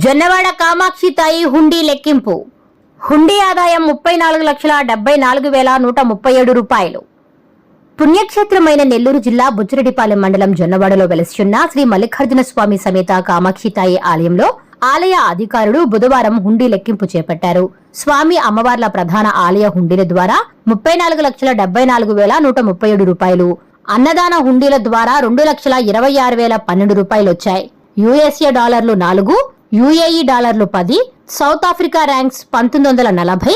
జొన్నవాడ కామాక్షి తాయి హుండీ లెక్కింపు. హుండీ ఆదాయం ముప్పై నాలుగు లక్షల డెబ్బై నాలుగు వేల నూట ముప్పై ఏడు రూపాయలు. పుణ్యక్షేత్రమైన నెల్లూరు జిల్లా బుచ్చిరెడ్డిపాలెం మండలం జొన్నవాడలో వెలసియున్న శ్రీ మల్లికార్జున స్వామి సమేత కామాక్షితాయి ఆలయంలో ఆలయ అధికారులు బుధవారం హుండీ లెక్కింపు చేపట్టారు. స్వామి అమ్మవార్ల ప్రధాన ఆలయ హుండీల ద్వారా ముప్పై నాలుగు లక్షల డెబ్బై నాలుగు వేల నూట ముప్పై ఏడు రూపాయలు అన్నదాన హుండీల ద్వారా రెండు లక్షల ఇరవై ఆరు వేల పన్నెండు రూపాయలు వచ్చాయి యుఎస్ఏ డాలర్లు నాలుగు యుఏఈ డాలర్లు పది సౌత్ ఆఫ్రికా ర్యాంక్స్ పంతొమ్మిది వందల నలభై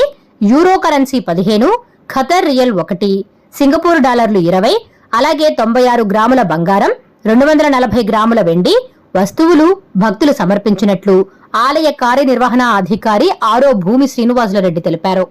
యూరో కరెన్సీ పదిహేను ఖతర్ రియల్ ఒకటి సింగపూర్ డాలర్లు ఇరవై అలాగే తొంభై ఆరు గ్రాముల బంగారం రెండు వందల నలభై గ్రాముల వెండి వస్తువులు భక్తులు సమర్పించినట్లు ఆలయ కార్యనిర్వహణ అధికారి ఆరో భూమి శ్రీనివాసులరెడ్డి తెలిపారు.